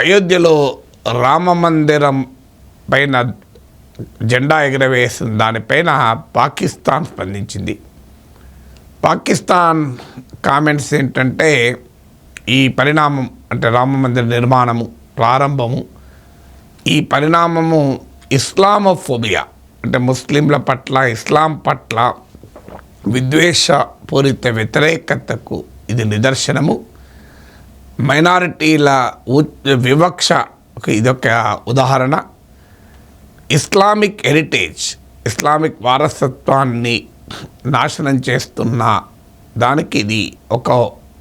అయోధ్యలో రామ మందిరం పైన జెండా ఎగరవేసిన దానిపైన పాకిస్తాన్ స్పందించింది. పాకిస్తాన్ కామెంట్స్ ఏంటంటే ఈ పరిణామం అంటే రామ మందిర నిర్మాణము ప్రారంభము ఈ పరిణామము ఇస్లామోఫోబియా అంటే ముస్లింల పట్ల ఇస్లాం పట్ల విద్వేషపూరిత వ్యతిరేకతకు ఇది నిదర్శనము. మైనారిటీల ఉ- వివక్షకు ఇదొక ఉదాహరణ. ఇస్లామిక్ హెరిటేజ్ ఇస్లామిక్ వారసత్వాన్ని నాశనం చేస్తున్న దానికి ఇది ఒక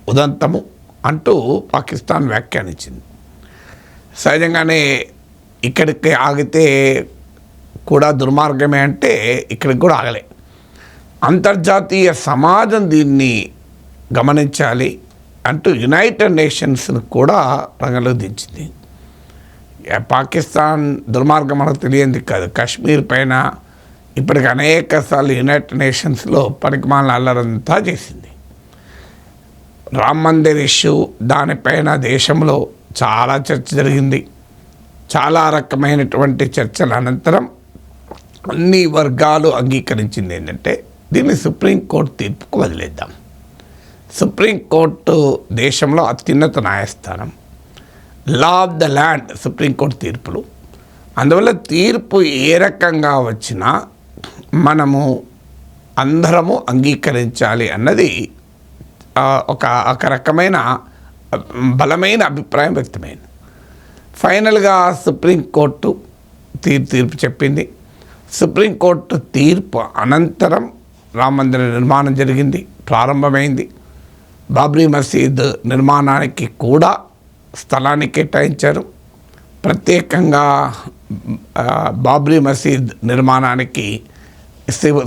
ఉదంతము అంటూ పాకిస్తాన్ వ్యాఖ్యానించింది. సహజంగానే ఇక్కడికి ఆగితే కూడా దుర్మార్గమే అంటే ఇక్కడికి కూడా ఆగలే. అంతర్జాతీయ సమాజం దీన్ని గమనించాలి. అంటూ యునైటెడ్ నేషన్స్ను కూడా రంగంలో దించింది. పాకిస్తాన్ దుర్మార్గం మనకు తెలియంది కాదు. కాశ్మీర్ పైన ఇప్పటికి అనేక సార్లు యునైటెడ్ నేషన్స్లో పనికిమాల అల్లరంతా చేసింది. రామ్ మందిర్ ఇష్యూ దానిపైన దేశంలో చాలా చర్చ జరిగింది. చాలా రకమైనటువంటి చర్చల అనంతరం అన్ని వర్గాలు అంగీకరించింది ఏంటంటే దీన్ని సుప్రీంకోర్టు తీర్పుకు వదిలేద్దాం. సుప్రీంకోర్టు దేశంలో అత్యున్నత న్యాయస్థానం. Law of the land supreme court తీర్పులు. అందువల్ల తీర్పు ఏ రకంగా వచ్చినా మనము అందరము అంగీకరించాలి అన్నది ఒక ఒక రకమైన బలమైన అభిప్రాయం వ్యక్తమైంది. ఫైనల్గా సుప్రీంకోర్టు తీర్పు తీర్పు చెప్పింది. సుప్రీంకోర్టు తీర్పు అనంతరం రామ మందిర నిర్మాణం జరిగింది ప్రారంభమైంది. బాబ్రీ మసీద్ నిర్మాణానికి కూడా స్థలాన్ని కేటాయించారు. ప్రత్యేకంగా బాబ్రీ మసీద్ నిర్మాణానికి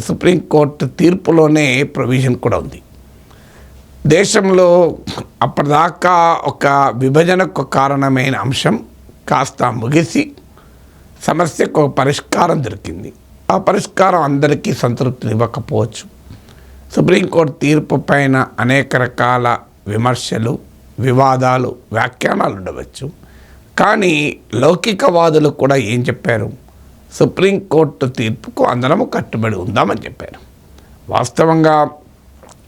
సుప్రీంకోర్టు తీర్పులోనే ప్రొవిజన్ కూడా ఉంది. దేశంలో అప్పటిదాకా ఒక విభజనకు కారణమైన అంశం కాస్త ముగిసి సమస్యకు ఒక పరిష్కారం దొరికింది. ఆ పరిష్కారం అందరికీ సంతృప్తినివ్వకపోవచ్చు. సుప్రీంకోర్టు తీర్పు పైన అనేక రకాల విమర్శలు వివాదాలు వ్యాఖ్యానాలు ఉండవచ్చు. కానీ లౌకికవాదులు కూడా ఏం చెప్పారు? సుప్రీంకోర్టు తీర్పుకు అందరము కట్టుబడి ఉందామని చెప్పారు. వాస్తవంగా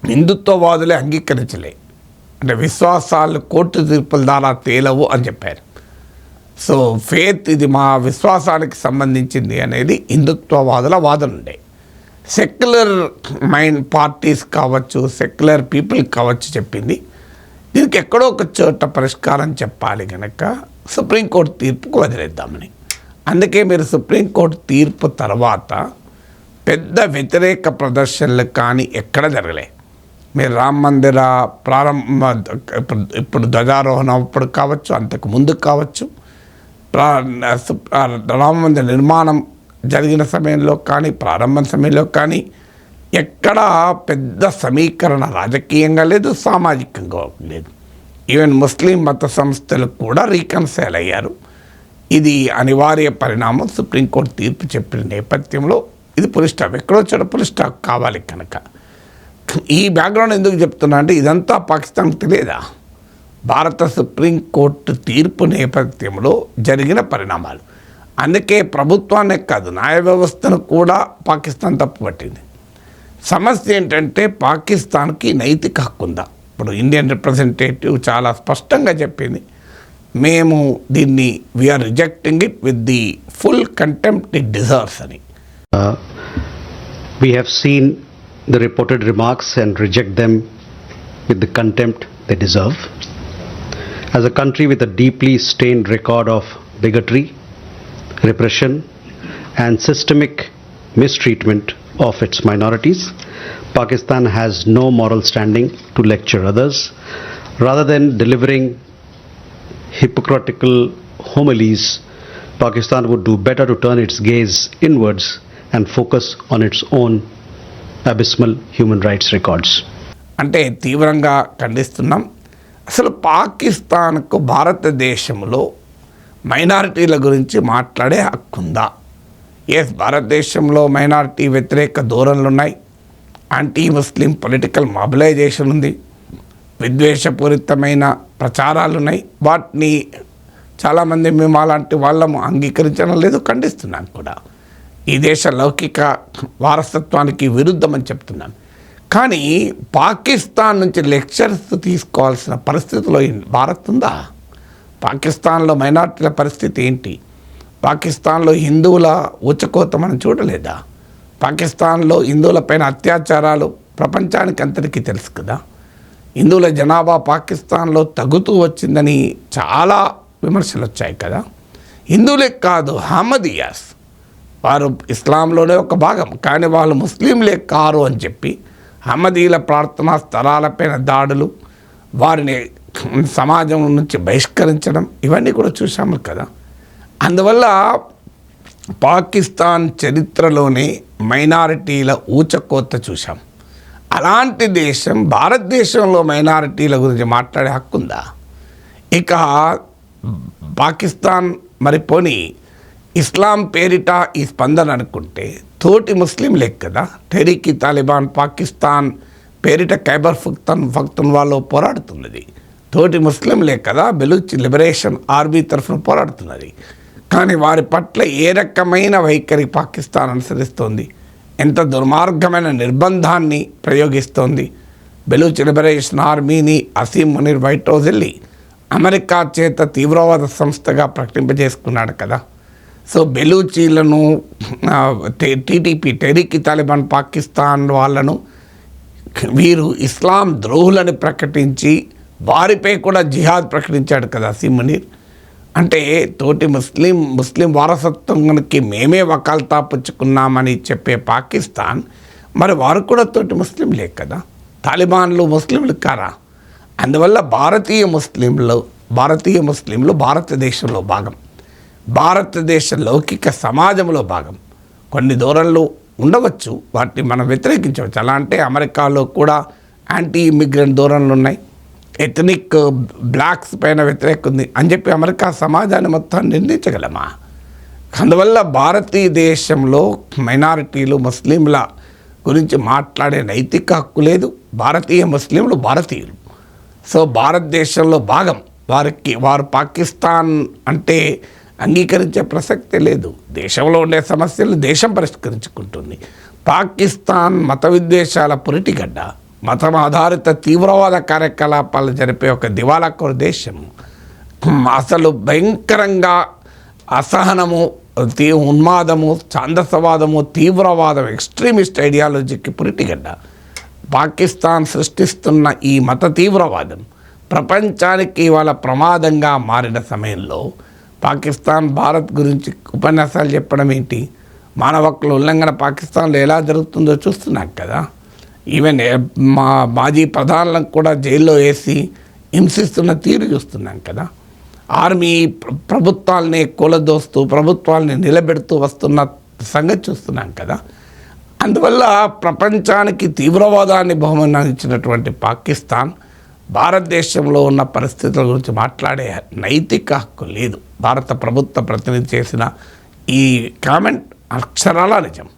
హిందుత్వవాదులే అంగీకరించలే. అంటే విశ్వాసాలు కోర్టు తీర్పుల ద్వారా తేలవు అని చెప్పారు. సో ఫేత్ ఇది మా విశ్వాసానికి సంబంధించింది అనేది హిందుత్వవాదుల వాదన ఉండే సెక్యులర్ మైండ్ పార్టీస్ కావచ్చు సెక్యులర్ పీపుల్ కావచ్చు చెప్పింది. దీనికి ఎక్కడో ఒక చోట పరిష్కారం చెప్పాలి కనుక సుప్రీంకోర్టు తీర్పుకు వదిలేద్దామని. అందుకే మీరు సుప్రీంకోర్టు తీర్పు తర్వాత పెద్ద వ్యతిరేక ప్రదర్శనలు కానీ ఎక్కడ జరగలే. మీరు రామ మందిర ప్రారంభ ఇప్పుడు ధ్వజారోహణ ధ్వజారోహణం అప్పుడు కావచ్చు అంతకు ముందు కావచ్చు ప్రా- రామ మందిర నిర్మాణం జరిగిన సమయంలో కానీ ప్రారంభం సమయంలో కానీ ఎక్కడా పెద్ద సమీకరణ రాజకీయంగా లేదు సామాజికంగా లేదు. ఈవెన్ ముస్లిం మత సంస్థలు కూడా రీకన్సైల్ అయ్యారు. ఇది అనివార్య పరిణామం. సుప్రీంకోర్టు తీర్పు చెప్పిన నేపథ్యంలో ఇది పులి స్టాప్ ఎక్కడో చోట పులి స్టాప్ కావాలి కనుక. ఈ బ్యాక్గ్రౌండ్ ఎందుకు చెప్తున్నా అంటే ఇదంతా పాకిస్తాన్కి తెలియదా? భారత సుప్రీంకోర్టు తీర్పు నేపథ్యంలో జరిగిన పరిణామాలు. అందుకే ప్రభుత్వాన్ని కాదు న్యాయ వ్యవస్థను కూడా పాకిస్తాన్ తప్పుపట్టింది. సమస్య ఏంటంటే పాకిస్తాన్కి నైతిక హక్కు ఉందా? ఇప్పుడు ఇండియన్ రిప్రజెంటేటివ్ చాలా స్పష్టంగా చెప్పింది మేము దీన్ని we are rejecting it with the full contempt it deserves అని. We have seen the reported remarks and reject them with with contempt contempt deserve as a country with a deeply stain record of of repression, and systemic mistreatment of its minorities, Pakistan has no moral standing to lecture others. Rather than delivering hypocritical homilies, Pakistan would do better to turn its gaze inwards and focus on its own abysmal human rights records. అంటే తీవ్రంగా ఖండిస్తున్నాం అసలు పాకిస్తాన్కు భారతదేశంలో మైనారిటీల గురించి మాట్లాడే హక్కు ఉందా ఎస్ భారతదేశంలో మైనారిటీ వ్యతిరేక ధోరణులు ఉన్నాయి యాంటీ ముస్లిం పొలిటికల్ మొబిలైజేషన్ ఉంది. విద్వేషపూరితమైన ప్రచారాలు ఉన్నాయి వాటిని చాలామంది మేము అలాంటి వాళ్ళము అంగీకరించడం లేదు ఖండిస్తున్నాను కూడా. ఈ దేశ లౌకిక వారసత్వానికి విరుద్ధమని చెప్తున్నాను కానీ పాకిస్తాన్ నుంచి లెక్చర్స్ తీసుకోవాల్సిన పరిస్థితిలో భారత్ ఉందా? పాకిస్తాన్లో మైనార్టీల పరిస్థితి ఏంటి? పాకిస్తాన్లో హిందువుల ఉచకోత మనం చూడలేదా? పాకిస్తాన్లో హిందువులపైన అత్యాచారాలు ప్రపంచానికి అంతటికీ తెలుసు కదా. హిందువుల జనాభా పాకిస్తాన్లో తగ్గుతూ వచ్చిందని చాలా విమర్శలు వచ్చాయి కదా. హిందువులే కాదు హమదియాస్ వారు ఇస్లాంలోనే ఒక భాగం కానీ వాళ్ళు ముస్లింలే కారు అని చెప్పి హమదీల ప్రార్థనా స్థలాలపైన దాడులు వారిని సమాజం నుంచి బహిష్కరించడం ఇవన్నీ కూడా చూసాము కదా. అందువల్ల పాకిస్తాన్ చరిత్రలోనే మైనారిటీల ఊచకోత చూసాం అలాంటి దేశం భారతదేశంలో మైనారిటీల గురించి మాట్లాడే హక్కు ఉందా? ఇక పాకిస్తాన్ మరి పోని ఇస్లాం పేరిట ఈ స్పందన అనుకుంటే తోటి ముస్లింలే కదా. టెరీకి తాలిబాన్ పాకిస్తాన్ పేరిట ఖైబర్ ఫుక్తన్ ఫక్తన్ వాళ్ళు పోరాడుతున్నది. తోటి ముస్లింలే కదా బెలూచ్ లిబరేషన్ ఆర్మీ తరఫున పోరాడుతున్నది. కానీ వారి పట్ల ఏ రకమైన వైఖరి పాకిస్తాన్ అనుసరిస్తోంది? ఎంత దుర్మార్గమైన నిర్బంధాన్ని ప్రయోగిస్తోంది? బెలూచ్ లిబరేషన్ ఆర్మీని అసీం మునీర్ వైట్ హౌస్ వెళ్ళి అమెరికా చేత తీవ్రవాద సంస్థగా ప్రకటింపజేసుకున్నాడు కదా. సో బెలూచీలను టీటీపీ టెరిక్ తాలిబాన్ పాకిస్తాన్ వాళ్ళను వీరు ఇస్లాం ద్రోహులని ప్రకటించి వారిపై కూడా జిహాద్ ప్రకటించాడు కదా సిమునీర్ అంటే తోటి ముస్లిం ముస్లిం వారసత్వానికి మేమే వకాల్తా పుచ్చుకున్నామని చెప్పే పాకిస్తాన్ మరి వారు కూడా తోటి ముస్లింలే కదా. తాలిబాన్లు ముస్లింలు కారా? అందువల్ల భారతీయ ముస్లింలు భారతీయ ముస్లింలు భారతదేశంలో భాగం. భారతదేశ లౌకిక సమాజంలో భాగం. కొన్ని దూరంలో ఉండవచ్చు వాటిని మనం వ్యతిరేకించవచ్చు. అలా అంటే అమెరికాలో కూడా యాంటీ ఇమిగ్రెంట్ ధోరణులు ఉన్నాయి. ఎథనిక్ బ్లాక్స్ పైన వ్యతిరేకం ఉంది అని చెప్పి అమెరికా సమాజాన్ని మొత్తం నిర్ణయించగలమా? అందువల్ల భారతీయ దేశంలో మైనారిటీలు ముస్లింల గురించి మాట్లాడే నైతిక హక్కు లేదు. భారతీయ ముస్లింలు భారతీయులు. సో భారతదేశంలో భాగం. వారికి వారు పాకిస్తాన్ అంటే అంగీకరించే ప్రసక్తే లేదు. దేశంలో ఉండే సమస్యలు దేశం పరిష్కరించుకుంటుంది. పాకిస్తాన్ మత విద్వేషాల పురిటిగడ్డ. మతం ఆధారిత తీవ్రవాద కార్యకలాపాలు జరిపే ఒక దివాలాకోరు దేశం. అసలు భయంకరంగా అసహనము తీ ఉన్మాదము ఛాందసవాదము తీవ్రవాదం ఎక్స్ట్రీమిస్ట్ ఐడియాలజీకి పురిటిగడ్డ. పాకిస్తాన్ సృష్టిస్తున్న ఈ మత తీవ్రవాదం ప్రపంచానికి ఇవాళ ప్రమాదంగా మారిన సమయంలో పాకిస్తాన్ భారత్ గురించి ఉపన్యాసాలు చెప్పడం ఏంటి? మానవ హక్కుల ఉల్లంఘన పాకిస్తాన్లో ఎలా జరుగుతుందో చూస్తున్నాం కదా. ఈవెన్ eh, మా మాజీ ప్రధానులకు కూడా జైల్లో వేసి హింసిస్తున్న తీరు చూస్తున్నాం కదా. ఆర్మీ ప్రభుత్వాలని కూలదోస్తూ ప్రభుత్వాలని నిలబెడుతూ వస్తున్న సంగతి చూస్తున్నాం కదా. అందువల్ల ప్రపంచానికి తీవ్రవాదాన్ని బహుమానించినటువంటి పాకిస్తాన్ భారతదేశంలో ఉన్న పరిస్థితుల గురించి మాట్లాడే నైతిక హక్కు లేదు. భారత ప్రభుత్వ ప్రతినిధి చేసిన ఈ కామెంట్ అక్షరాల నిజం.